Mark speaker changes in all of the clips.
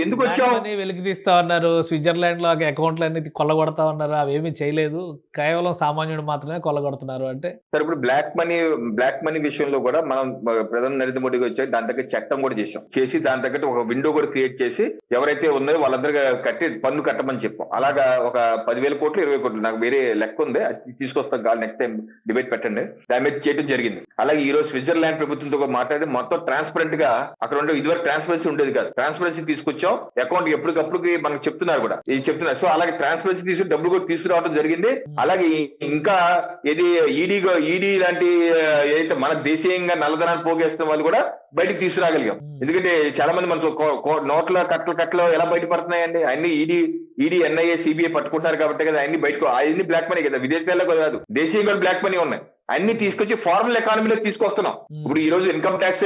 Speaker 1: ఎందుకు వచ్చావు?
Speaker 2: వెలికి తీస్తా ఉన్నారు. స్విట్జర్లాండ్లో అకౌంట్లు అన్ని కొల్లగొడతా ఉన్నారు. అవేమీ చేయలేదు. కేవలం సామాన్యుడు మాత్రమే కొల్లగొడుతున్నారు అంటే.
Speaker 1: సరే ఇప్పుడు బ్లాక్ మనీ బ్లాక్ మనీ విషయంలో కూడా మనం ప్రధాని నరేంద్ర మోడీ గారు వచ్చాక దాని తగ్గ చట్టం కూడా చేసాం చేసి దాని తగ్గట్టు ఒక విండో కూడా క్రియేట్ చేసి ఎవరైతే ఉన్నారో వాళ్ళందరూ కట్టి పన్ను కట్టమని చెప్పాం. అలాగా ఒక పదివేల కోట్లు ఇరవై కోట్లు నాకు వేరే లెక్క ఉంది. అది తీసుకొస్తాం. కాదు నెక్స్ట్ టైం డిబేట్ పెట్టండి. దాని మీద చేయడం జరిగింది. అలాగే ఈ రోజు స్విట్జర్లాండ్ ప్రభుత్వంతో మాట్లాడి మొత్తం ట్రాన్స్పరెంట్గా అక్కడ ఉండే ఇదివరకు ట్రాన్స్పరెన్సీ ఉండేది కాదు. ట్రాన్స్పరెన్సీ తీసుకొచ్చాం. అకౌంట్ ఎప్పటికప్పటికి మనకు చెప్తున్నారు కూడా. ఇది చెప్తున్నారు. సో అలాగే ట్రాన్స్పరెన్సీ తీసుకుని డబ్బులు కూడా తీసుకురావడం జరిగింది. అలాగే ఇంకా ఏది ఈడీ ఈడీ లాంటి ఏదైతే మన దేశీయంగా నల్లధనాన్ని పోగేస్తున్న వాళ్ళు కూడా బయటికి తీసుకురాగలిగాం. ఎందుకంటే చాలా మంది మనకు నోట్ల కట్టలు కట్టలు ఎలా బయటపడుతున్నాయండి? అన్ని ఈడీ ఈడీ ఎన్ఐఏ సిబిఐ పట్టుకుంటారు కాబట్టి కదా అన్ని బయటకు అన్ని బ్లాక్ మనీ కదా. విదేశాల్లో కాదు. దేశీయంగా బ్లాక్ మనీ ఉన్నాయి. అన్ని తీసుకొచ్చి ఫార్మల్ ఎకానమీలో తీసుకొస్తున్నాం. ఇప్పుడు ఈ రోజు ఇన్కమ్ ట్యాక్స్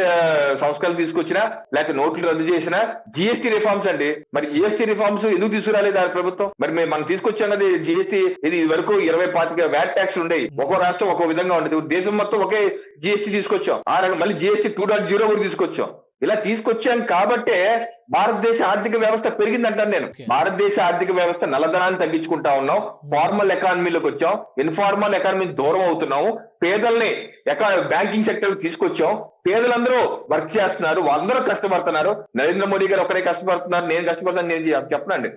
Speaker 1: సంస్కరణలు తీసుకొచ్చినా లేకపోతే నోట్లు రద్దు చేసినా జిఎస్టీ రిఫార్మ్స్ అండి. మరి జిఎస్టీ రిఫార్మ్స్ ఎందుకు తీసుకురాలేదు ఆ ప్రభుత్వం? మరి మేము మనం తీసుకొచ్చాం కదా జిఎస్టీ ఇది వరకు ఇరవై పాతిక వ్యాట్ ట్యాక్స్ ఉండేవి. ఒక్కో రాష్ట్రం ఒక్కో విధంగా ఉండేది. దేశం మొత్తం ఒకే జిఎస్టీ తీసుకొచ్చాం. ఆ రకం మళ్ళీ జిఎస్టీ టూ డాట్ జీరో కూడా తీసుకొచ్చాం. ఇలా తీసుకొచ్చాం కాబట్టే భారతదేశ ఆర్థిక వ్యవస్థ పెరిగిందంటాను నేను. భారతదేశ ఆర్థిక వ్యవస్థ నల్లధనాన్ని తగ్గించుకుంటా ఉన్నాం ఫార్మల్ ఎకానమీలోకి వచ్చాం ఇన్ఫార్మల్ ఎకానమీ దూరం అవుతున్నాము పేదల్ని బ్యాంకింగ్ సెక్టర్ తీసుకొచ్చాం పేదలందరూ వర్క్ చేస్తున్నారు. వాళ్ళందరూ కష్టపడుతున్నారు. నరేంద్ర మోడీ గారు ఒకరే కష్టపడుతున్నారు. నేను కష్టపడుతున్నాను నేను చెప్- చెప్పనండి.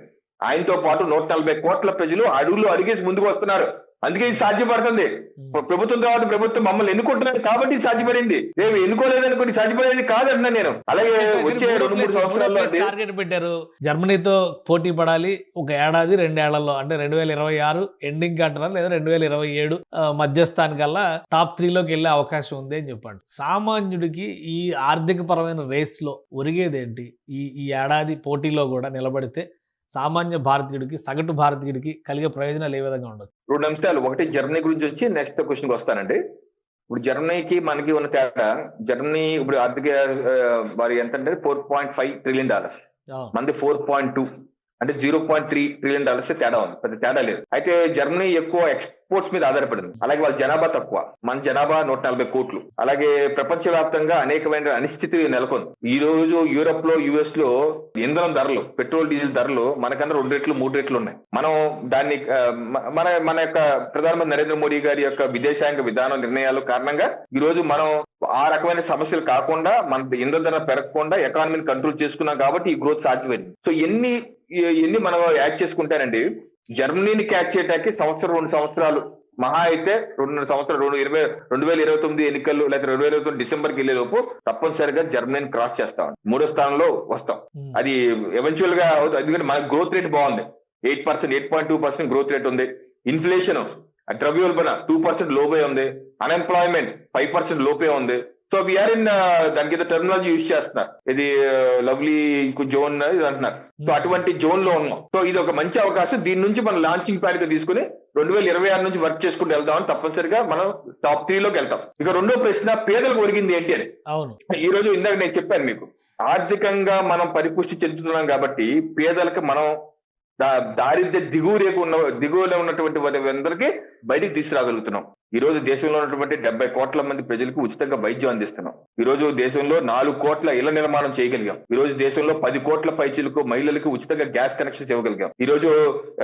Speaker 1: ఆయనతో పాటు నూట నలభై కోట్ల ప్రజలు అడుగులు అడిగేసి ముందుకు వస్తున్నారు. అందుకే ఇది సాధ్యపడుతుంది. ప్ర- ప్రభుత్వం తర్వాత ప్రభుత్వం మమ్మల్ని ఎన్నుకుంటున్నది కాబట్టి ఇది సాధ్యపడింది. మేము ఎన్నుకోలేదనుకోండి సాధ్యపడేది కాదన్నా నేను. అలాగే వచ్చే రెండు మూడు సంవత్సరాల్లో
Speaker 2: టార్గెట్ పెట్టారు. జర్మనీతో పోటీ పడాలి. ఒక ఏడాది రెండేళ్ళలో అంటే రెండు వేల ఇరవై ఆరు ఎండింగ్ అంటున్నారు లేదా రెండు వేల ఇరవై ఏడు మధ్యస్థానికల్లా టాప్ త్రీలోకి వెళ్ళే అవకాశం ఉంది అని చెప్పండి. సామాన్యుడికి ఈ ఆర్థిక పరమైన రేస్లో ఒరిగేదేంటి? ఈ ఈ ఏడాది పోటీలో కూడా నిలబడితే సామాన్య భారతీయుడికి సగటు భారతీయుడికి కలిగే ప్రయోజనాలు ఏ విధంగా ఉండదు
Speaker 1: రెండు అంశాలు. ఒకటి జర్మనీ గురించి వచ్చి నెక్స్ట్ క్వశ్చన్ వస్తానండి. ఇప్పుడు జర్మనీకి మనకి ఉన్న తేడా జర్మనీ ఇప్పుడు ఆర్థిక వారి ఎంత అంటే four point five trillion dollars. మనది ఫోర్ పాయింట్ టూ. అంటే zero point three trillion dollars తేడా ఉంది. పెద్ద తేడా లేదు. అయితే జర్మనీ ఎక్కువ ఎక్స్పోర్ట్స్ మీద ఆధారపడింది. అలాగే వాళ్ళ జనాభా తక్కువ. మన జనాభా నూట నలభై కోట్లు. అలాగే ప్రపంచ వ్యాప్తంగా అనేకమైన అనిశ్చితి నెలకొంది. ఈ రోజు యూరోప్లో యుఎస్లో ఇంధనం ధరలు పెట్రోల్ డీజిల్ ధరలు మనకన్నా రెండు రెట్లు మూడు రెట్లు ఉన్నాయి. మనం దాన్ని మన మన యొక్క ప్రధానమంత్రి నరేంద్ర మోడీ గారి యొక్క విదేశాంగ విధానం నిర్ణయాల కారణంగా ఈ రోజు మనం ఆ రకమైన సమస్యలు కాకుండా మన ఇంధన ధర పెరగకుండా ఎకానమీని కంట్రోల్ చేసుకున్నాం కాబట్టి ఈ గ్రోత్ సాధ్యమైంది. సో ఎన్ని ఎన్ని మనం యాడ్ చేసుకుంటానండి జర్మనీని క్యాచ్ చేయడానికి సంవత్సరం రెండు సంవత్సరాలు. మహా అయితే రెండు సంవత్సరాలు రెండు ఇరవై రెండు వేల ఇరవై తొమ్మిది ఎన్నికలు లేదా రెండు వేల ఇరవై తొమ్మిది డిసెంబర్కి వెళ్ళే లోపు తప్పనిసరిగా జర్మనీని క్రాస్ చేస్తాం మూడో స్థానంలో వస్తాం. అది ఎవెన్చువల్గా. ఎందుకంటే మన గ్రోత్ రేట్ బాగుంది. Eight percent eight point two percent growth rate ఉంది. ఇన్ఫ్లేషన్ ద్రవ్యోల్బణ టూ పర్సెంట్ లోపే ఉంది. అన్ఎంప్లాయ్మెంట్ ఫైవ్ పర్సెంట్ లోపే ఉంది. సో వీఆర్ ఇన్ దానికి ఏదో టెర్మినాలజీ యూజ్ చేస్తున్నారు. ఇది లవ్లీ జోన్ ఇది అంటున్నారు. సో అటువంటి జోన్లో ఉన్నాం. సో ఇది ఒక మంచి అవకాశం. దీని నుంచి మనం లాంచింగ్ ప్యాడ్గా తీసుకుని రెండు వేల ఇరవై ఆరు నుంచి వర్క్ చేసుకుంటూ వెళ్దామని తప్పనిసరిగా మనం టాప్ త్రీ లోకి వెళ్తాం. ఇక రెండో ప్రశ్న పేదలకు ఒరిగింది ఏంటి అని. ఈ రోజు ఇందాక నేను చెప్పాను మీకు. ఆర్థికంగా మనం పరిపుష్టి చెందుతున్నాం కాబట్టి పేదలకు మనం దా- దారిద్ర్య దిగువ రేపు ఉన్న దిగువలో ఉన్నటువంటి అందరికీ బయటికి తీసుకురాగలుగుతున్నాం. ఈ రోజు దేశంలో ఉన్నటువంటి డెబ్బై కోట్ల మంది ప్రజలకు ఉచితంగా వైద్యం అందిస్తున్నాం. ఈ రోజు దేశంలో నాలుగు కోట్ల ఇళ్ళ నిర్మాణం చేయగలిగాం. ఈ రోజు దేశంలో పది కోట్ల పైచీలకు మహిళలకు ఉచితంగా గ్యాస్ కనెక్షన్స్ ఇవ్వగలిగాం. ఈ రోజు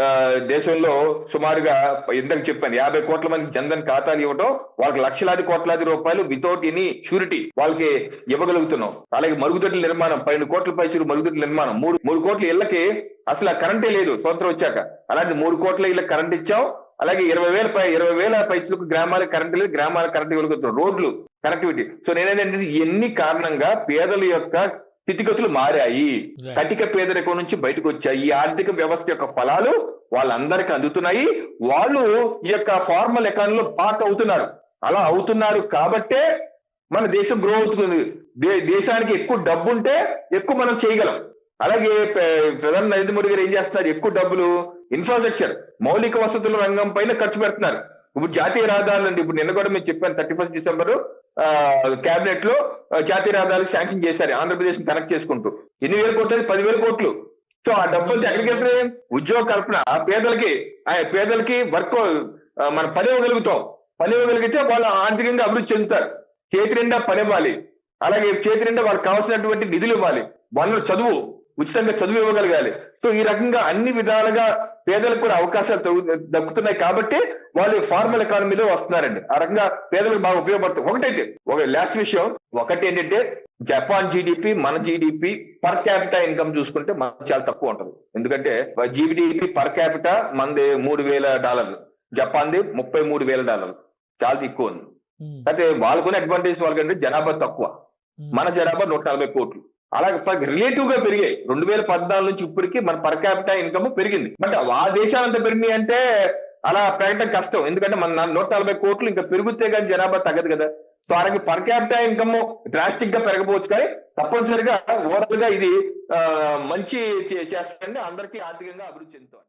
Speaker 1: ఆ, దేశంలో సుమారుగా ఇందాక చెప్పాను యాభై కోట్ల మంది జన్ధన్ ఖాతాలు ఇవ్వడం వాళ్ళకి లక్షలాది కోట్లాది రూపాయలు వితౌట్ ఎనీ షూరిటీ వాళ్ళకి ఇవ్వగలుగుతున్నాం. అలాగే మరుగుదొడ్ల నిర్మాణం పన్నెండు కోట్ల పైచీలు మరుగుదొడ్ల నిర్మాణం మూడు మూడు కోట్ల ఇళ్ళకి అసలు ఆ కరెంటే లేదు స్వతంత్రం వచ్చాక. అలాంటి మూడు కోట్ల ఇళ్ళకి కరెంట్ ఇచ్చాం అలాగే ఇరవై వేల పై ఇరవై వేల పైసలకు గ్రామాలకు కరెంట్ లేదు గ్రామాలకు కరెంట్ ఇవ్వగలుగుతున్నాం రోడ్లు కనెక్టివిటీ. సో నేనేంటంటే ఇవన్నీ కారణంగా పేదల యొక్క స్థితిగతులు మారాయి. కటిక పేదరికం నుంచి బయటకు వచ్చాయి. ఈ ఆర్థిక వ్యవస్థ యొక్క ఫలాలు వాళ్ళందరికీ అందుతున్నాయి. వాళ్ళు ఈ యొక్క ఫార్మల్ ఎకానమీలో పార్ట్ అవుతున్నారు. అలా అవుతున్నారు కాబట్టే మన దేశం గ్రో అవుతుంది. దేశానికి ఎక్కువ డబ్బు ఉంటే ఎక్కువ మనం చేయగలం. అలాగే ప్రధాన నరేంద్ర మోడీ గారు ఏం చేస్తున్నారు? ఎక్కువ డబ్బులు ఇన్ఫ్రాస్ట్రక్చర్ మౌలిక వసతుల రంగం పైన ఖర్చు పెడుతున్నారు. ఇప్పుడు జాతీయ రహదారులు అండి. ఇప్పుడు నిన్న కూడా మేము చెప్పాను థర్టీ ఫస్ట్ డిసెంబర్ కేబినెట్లో జాతీయ రహదారులు శాంక్షన్ చేశారు ఆంధ్రప్రదేశ్ కనెక్ట్ చేసుకుంటూ. ఎన్ని వేల కోట్లు పదివేల కోట్లు. సో ఆ డబ్బులు ఎక్కడికి వెళ్తాయి ఉద్యోగ కల్పన పేదలకి ఆ పేదలకి వర్క్ మనం పని ఇవ్వగలుగుతాం. పని ఇవ్వగలిగితే వాళ్ళు ఆర్థికంగా అభివృద్ధి చెందుతారు. చేతి నిండా పని ఇవ్వాలి. అలాగే చేతి నిండా వాళ్ళకి కావాల్సినటువంటి నిధులు ఇవ్వాలి. వాళ్ళు చదువు ఉచితంగా చదువు ఇవ్వగలగాలి. సో ఈ రకంగా అన్ని విధాలుగా పేదలకు కూడా అవకాశాలు దక్కుతున్నాయి కాబట్టి వాళ్ళు ఫార్మల్ ఎకానమీలో వస్తున్నారండి. ఆ రకంగా పేదలకు బాగా ఉపయోగపడుతుంది ఒకటైతే ఒక లాస్ట్ విషయం. ఒకటి ఏంటంటే జపాన్ జీడిపి మన జీడిపి పర్ క్యాపిటా ఇన్కమ్ చూసుకుంటే మనకు చాలా తక్కువ ఉంటుంది. ఎందుకంటే జీడిపి పర్ క్యాపిటా మనది మూడు వేల డాలర్లు. జపాన్ది ముప్పై మూడు వేల డాలర్లు. చాలా ఎక్కువ ఉంది. అయితే వాళ్ళకున్న అడ్వాంటేజ్ వాళ్ళకంటే జనాభా తక్కువ. మన జనాభా నూట నలభై కోట్లు. అలాగే రిలేటివ్గా పెరిగాయి. రెండు వేల పద్నాలుగు నుంచి ఇప్పటికి మన పర్ క్యాపిటా ఇన్కమ్ పెరిగింది. బట్ ఆ దేశాలంతా పెరిగినాయి అంటే అలా పెరగడం కష్టం. ఎందుకంటే మన నూట నలభై కోట్లు ఇంకా పెరిగితే కానీ జనాభా తగ్గదు కదా. సో అలాగే పర్ క్యాపిటా ఇన్కమ్ డ్రాస్టిక్గా పెరగబోవచ్చు కానీ తప్పనిసరిగా ఓవరాల్గా ఇది ఆ, మంచి చే- చేస్తుందండి. అందరికీ ఆర్థికంగా అభివృద్ధి చెందుతుంది.